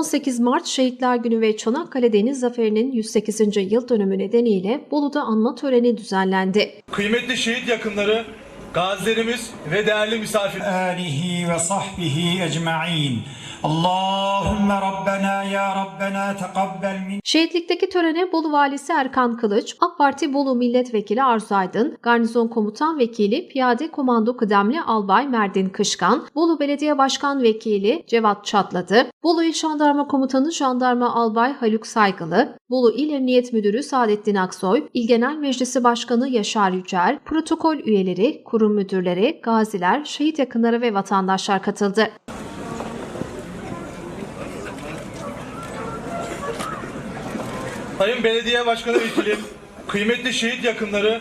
18 Mart Şehitler Günü ve Çanakkale Deniz Zaferi'nin 108. yıl dönümü nedeniyle Bolu'da anma töreni düzenlendi. Kıymetli şehit yakınları, gazilerimiz ve değerli misafir. Alihi ve sahbihi ecma'in. Allahümme Rabbena ya Rabbena tekabbel min. Şehitlikteki törene Bolu Valisi Erkan Kılıç, AK Parti Bolu Milletvekili Arzu Aydın, Garnizon Komutan Vekili Piyade Komando Kıdemli Albay Merdin Kışkan, Bolu Belediye Başkan Vekili Cevat Çatladı, Bolu İl Jandarma Komutanı Jandarma Albay Haluk Saygılı, Bolu İl Emniyet Müdürü Saadettin Aksoy, İl Genel Meclisi Başkanı Yaşar Yücel, protokol üyeleri, kurum müdürleri, gaziler, şehit yakınları ve vatandaşlar katıldı. Sayın Belediye Başkanı Vekilim, kıymetli şehit yakınları,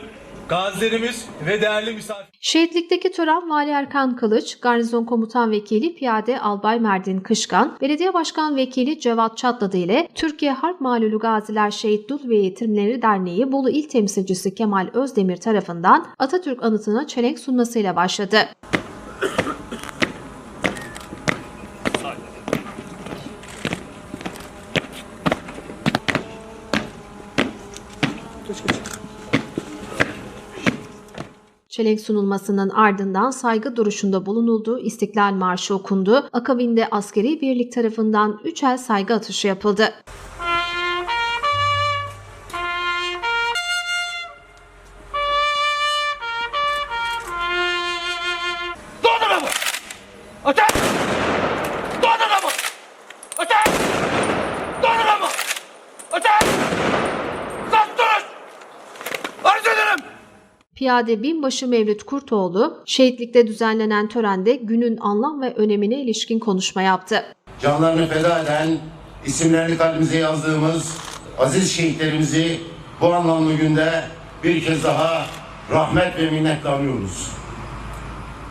gazilerimiz ve değerli misafirler. Şehitlikteki tören Vali Erkan Kılıç, Garnizon Komutan Vekili Piyade Albay Merdin Kışkan, Belediye Başkan Vekili Cevat Çatladı ile Türkiye Harp Malulu Gaziler Şehit Dul ve Yetimleri Derneği Bolu İl Temsilcisi Kemal Özdemir tarafından Atatürk anıtına çelenk sunmasıyla başladı. Çelenk sunulmasının ardından saygı duruşunda bulunuldu, İstiklal Marşı okundu, akabinde askeri birlik tarafından üç el saygı atışı yapıldı. Piyade Binbaşı Mevlüt Kurtoğlu, şehitlikte düzenlenen törende günün anlam ve önemine ilişkin konuşma yaptı. canlarını feda eden, isimlerini kalbimize yazdığımız aziz şehitlerimizi bu anlamlı günde bir kez daha rahmet ve minnetle anıyoruz.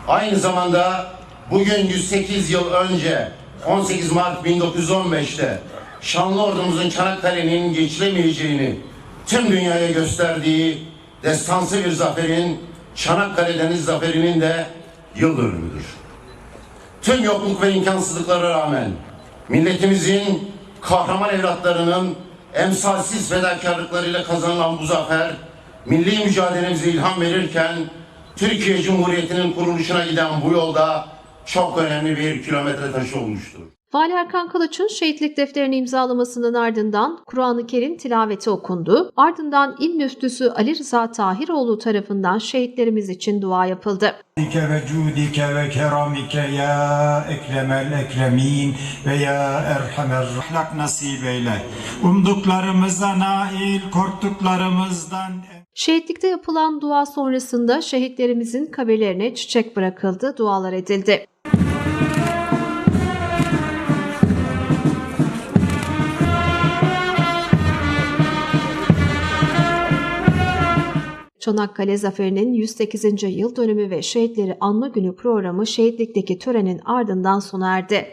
Aynı zamanda bugün 108 yıl önce 18 Mart 1915'te şanlı ordumuzun Çanakkale'nin geçilemeyeceğini tüm dünyaya gösterdiği destansı bir zaferin Çanakkale Deniz Zaferi'nin de yıl dönümüdür. Tüm yokluk ve imkansızlıklara rağmen milletimizin kahraman evlatlarının emsalsiz fedakarlıklarıyla kazanılan bu zafer milli mücadelemize ilham verirken Türkiye Cumhuriyeti'nin kuruluşuna giden bu yolda çok önemli bir kilometre taşı olmuştur. Vali Erkan Kılıç'ın şehitlik defterini imzalamasının ardından Kur'an-ı Kerim tilaveti okundu. Ardından İl Müftüsü Ali Rıza Tahiroğlu tarafından şehitlerimiz için dua yapıldı. ve cudike ve keramike ya ekremel ekremin ve ya erhamer ahlak nasip eyle. Umduklarımıza nail, korktuklarımızdan Şehitlikte yapılan dua sonrasında şehitlerimizin kabirlerine çiçek bırakıldı, dualar edildi. Çanakkale Zaferi'nin 108. yıl dönümü ve Şehitleri Anma Günü programı şehitlikteki törenin ardından sona erdi.